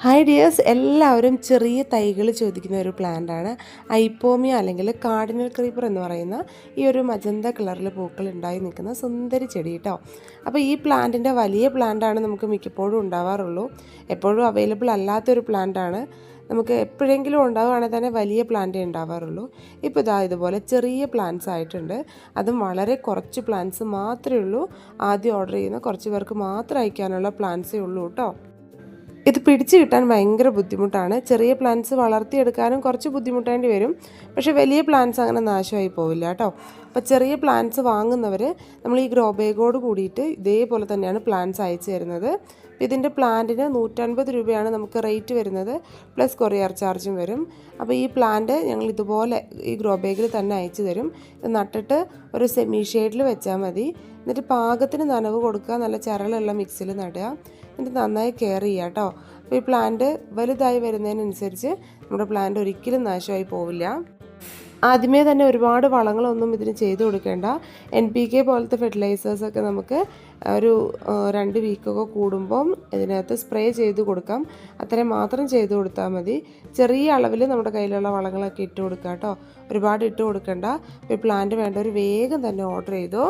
Hi dears എല്ലാവരും ചെറിയ തൈകൾ ചോദിക്കുന്ന ഒരു പ്ലാന്റാണ് ഐപ്പോമിയ അല്ലെങ്കിൽ കാർഡിനൽ ക്രീപ്പർ എന്ന് പറയുന്ന ഈ ഒരു മജന്ത കളറിൽ പൂക്കൾ ഉണ്ടായി നിൽക്കുന്ന സുന്ദരി ചെടി കേട്ടോ അപ്പോൾ ഈ പ്ലാന്റിന്റെ വലിയ പ്ലാന്റാണ് നമുക്ക് മിക്കപ്പോഴും ഉണ്ടാവാറുള്ളൂ. എപ്പോഴും അവൈലബിൾ അല്ലാത്തൊരു പ്ലാന്റാണ് നമുക്ക് എപ്പോഴെങ്കിലും ഉണ്ടാവുകയാണെങ്കിൽ തന്നെ വലിയ പ്ലാന്റേ ഉണ്ടാവാറുള്ളൂ. ഇപ്പോൾ ഇതാ ഇതുപോലെ ചെറിയ പ്ലാന്റ്സ് ആയിട്ടുണ്ട്. അതും വളരെ കുറച്ച് പ്ലാന്റ്സ് മാത്രമേ ഉള്ളൂ. ആദ്യം ഓർഡർ ചെയ്യുന്ന കുറച്ച് പേർക്ക് മാത്രം അയക്കാനുള്ള പ്ലാന്റ്സേ ഉള്ളൂ കേട്ടോ ഇത് പിടിച്ചു കിട്ടാൻ ഭയങ്കര ബുദ്ധിമുട്ടാണ്. ചെറിയ പ്ലാന്റ്സ് വളർത്തിയെടുക്കാനും കുറച്ച് ബുദ്ധിമുട്ടേണ്ടി വരും. പക്ഷേ വലിയ പ്ലാന്റ്സ് അങ്ങനെ നാശമായി പോവില്ല കേട്ടോ. അപ്പോൾ ചെറിയ പ്ലാന്റ്സ് വാങ്ങുന്നവർ നമ്മൾ ഈ ഗ്രോ ബാഗോട് കൂടിയിട്ട് ഇതേപോലെ തന്നെയാണ് പ്ലാന്റ്സ് അയച്ചു തരുന്നത്. ഇതിന്റെ പ്ലാന്റിന് നൂറ്റൻപത് രൂപയാണ് നമുക്ക് റേറ്റ് വരുന്നത്. പ്ലസ് കൊറിയർ ചാർജും വരും. അപ്പോൾ ഈ പ്ലാന്റ് ഞങ്ങൾ ഇതുപോലെ ഈ ഗ്രോ ബാഗിൽ തന്നെ അയച്ചു തരും. ഇത് നട്ടിട്ട് ഒരു സെമി ഷെയ്ഡിൽ വെച്ചാൽ മതി. എന്നിട്ട് പാകത്തിന് നനവ് കൊടുക്കുക. നല്ല ചരളുള്ള മിക്സിൽ നടുക. എന്നിട്ട് നന്നായി കെയർ ചെയ്യുക കേട്ടോ. അപ്പോൾ ഈ പ്ലാന്റ് വലുതായി വരുന്നതിനനുസരിച്ച് നമ്മുടെ പ്ലാന്റ് ഒരിക്കലും നാശമായി പോവില്ല. ആദ്യമേ തന്നെ ഒരുപാട് വളങ്ങളൊന്നും ഇതിന് ചെയ്തു കൊടുക്കേണ്ട. എൻ പി കെ പോലത്തെ ഫെർട്ടിലൈസേഴ്സൊക്കെ നമുക്ക് ഒരു രണ്ട് വീക്കൊക്കെ കൂടുമ്പം ഇതിനകത്ത് സ്പ്രേ ചെയ്ത് കൊടുക്കാം. അത്രയും മാത്രം ചെയ്ത് കൊടുത്താൽ മതി. ചെറിയ അളവിൽ നമ്മുടെ കയ്യിലുള്ള വളങ്ങളൊക്കെ ഇട്ട് കൊടുക്കാം കേട്ടോ. ഒരുപാട് ഇട്ട് കൊടുക്കേണ്ട. ഇപ്പോൾ പ്ലാന്റ് വേണ്ടവർ വേഗം തന്നെ ഓർഡർ ചെയ്തോ.